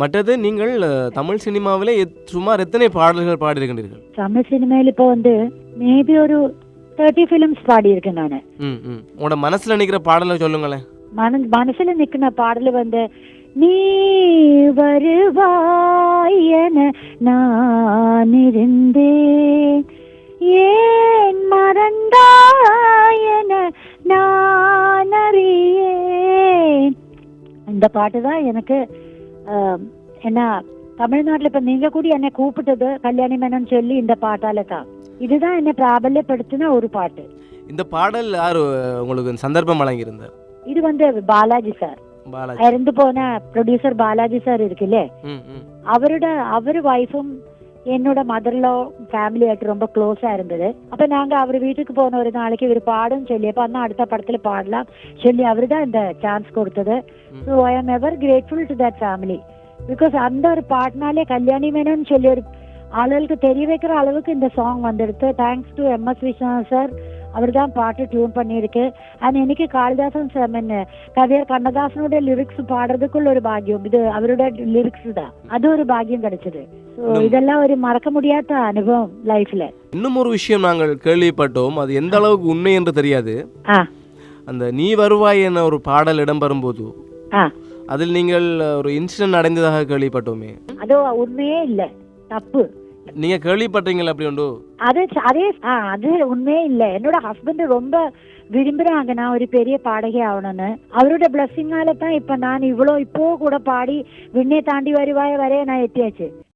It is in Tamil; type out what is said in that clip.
மற்றது நீங்கள் தமிழ் சினிமாவிலே சுமார் எத்தனை பாடல்கள் பாடியிருக்கின்றீர்கள்? தமிழ் சினிமையில் இப்போ வந்து மேபி ஒரு தேர்ட்டி ஃபிலிம்ஸ் பாடியிருக்கேன் நான். உங்களோட மனசுல நிக்கிற பாடலை சொல்லுங்களேன். மன மனசுல நிக்கிற பாடல் வந்து நீ வருவாய் என நான் இருந்தேன். ஏன் மறந்தாய் என நான் அறியேன். இந்த பாட்டு தான் எனக்கு என்ன தமிழ்நாட்டுல இப்ப நீங்க கூட என்னை கூப்பிட்டது கல்யாணி மேனன் சொல்லி இந்த பாட்டால தான். இதுதான் என்னை பிராபல்யப்படுத்தின ஒரு பாட்டு. இந்த பாடல் யார் உங்களுக்கு சந்தர்ப்பம் வழங்கியிருந்தார்? இது வந்து பாலாஜி சார். இறந்து போன ப்ரொடியூசர் பாலாஜி சார் இருக்குல்லே? அவரோட அவர் வைஃபும் என்னோட மதர் லோ ஃபேமிலி ஆയിട്ട് ரொம்ப க்ளோஸா இருந்தது. அப்ப நாங்க அவர் வீட்டுக்கு போன ஒரு நாளைக்கு இவர் பாடும் சொல்லி அப்ப அண்ணா அடுத்த படத்துல பாடலாம் சொல்லி அவரு தான் இந்த சான்ஸ் கொடுத்தது. So I am ever grateful to that family because அந்த ஒரு பாட்டினாலே கல்யாணி மேனோன்னு சொல்லி ஒரு ஆளுகளுக்கு தெரிய வைக்கிற அளவுக்கு இந்த சாங் வந்துடுது thanks to M S Viswanath sir அவர் தான் பாட்டு டியூன் பண்ணியிருக்கு. அது എനിക്ക് കാളിദാസൻ പിന്നെ കവിയർ കണ്ണദാസനുടെ ലിറിക്സ് പാടുറതുക്കുള്ള ഒരു ഭാഗ്യവും ഇത് അവരുടെ ലിറിക്സ് ഇതാ അതൊരു ഭാഗ്യം கிடைச்சது. இதெல்லாம் ஒரு மறக்க முடியாத அனுபவம் லைஃப்ல இன்னும் ஒரு விஷயம் நாங்கள் கேள்விப்பட்டோம். அது எந்த அளவுக்கு உண்மை என்று தெரியாது. அந்த நீ வருவாய் என ஒரு பாடல் இடம்பெறும் போது அதில் நீங்கள் ஒரு இன்சிடென்ட் அடைந்ததாக கேள்விப்பட்டோமே. அதோ உண்மையே இல்லை. தப்பு. நீங்க கேள்விப்பட்டீங்களா அப்படி உண்டு? அது அதே அது உண்மையே இல்ல. என்னோட ஹஸ்பண்ட் ரொம்ப விரும்புறாங்க நான் ஒரு பெரிய பாடகி ஆகணும்னு. அவரோட பிளஸ்ஸிங்கால தான் இப்ப நான் இவ்வளோ இப்போ கூட பாடி விண்ணை தாண்டி வருவாய வரைய நான் எத்தியாச்சு